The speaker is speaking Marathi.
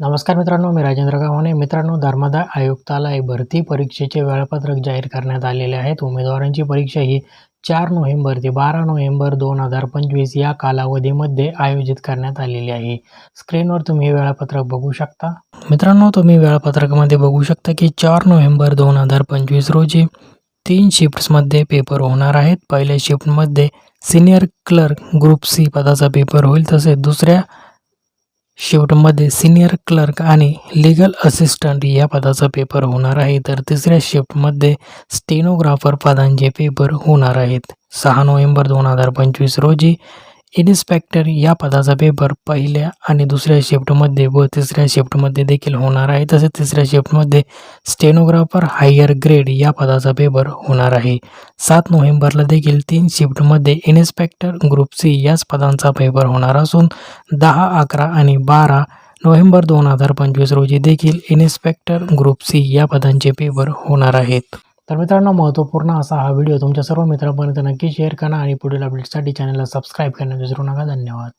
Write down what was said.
नमस्कार मित्रांनो मी राजेंद्र गावाने मित्रांनो धर्मदाय आयुक्तालय भरती परीक्षेचे वेळापत्रक जाहीर करण्यात आलेले आहेत. उमेदवारांची परीक्षा ही चार नोव्हेंबर ते बारा नोव्हेंबर दोन हजार पंचवीस या कालावधीमध्ये आयोजित करण्यात आलेली आहे. स्क्रीनवर तुम्ही हे वेळापत्रक बघू शकता. मित्रांनो तुम्ही वेळापत्रकामध्ये बघू शकता की चार नोव्हेंबर दोन हजार पंचवीस रोजी तीन शिफ्ट्समध्ये पेपर होणार आहेत. पहिल्या शिफ्टमध्ये सिनियर क्लर्क ग्रुप सी पदाचा पेपर होईल तसेच दुसऱ्या शिफ्टमध्ये सिनियर क्लर्क आणि लीगल असिस्टंट या पदाचा पेपर होणार आहे तर तिसऱ्या शिफ्टमध्ये स्टेनोग्राफर पदांचे पेपर होणार आहेत. सहा नोव्हेंबर दोन हजार पंचवीस रोजी इन्स्पेक्टर या पदाचा पेपर पहिल्या आणि दुसऱ्या शिफ्टमध्ये व तिसऱ्या शिफ्टमध्ये देखील होणार आहे. तसेच तिसऱ्या शिफ्टमध्ये स्टेनोग्राफर हायर ग्रेड या पदाचा पेपर होणार आहे. सात नोव्हेंबरला देखील तीन शिफ्टमध्ये इन्स्पेक्टर ग्रुप सी याच पदांचा पेपर होणार असून दहा अकरा आणि बारा नोव्हेंबर दोन हजार पंचवीस रोजी देखील इन्स्पेक्टर ग्रुप सी या पदांचे पेपर होणार आहेत. तर मित्रांनो महत्त्वपूर्ण असा हा व्हिडिओ तुमच्या सर्व मित्रांपर्यंत नक्की शेअर करा आणि पुढील अपडेटसाठी चॅनलला सबस्क्राईब करण्यास विसरू नका. धन्यवाद.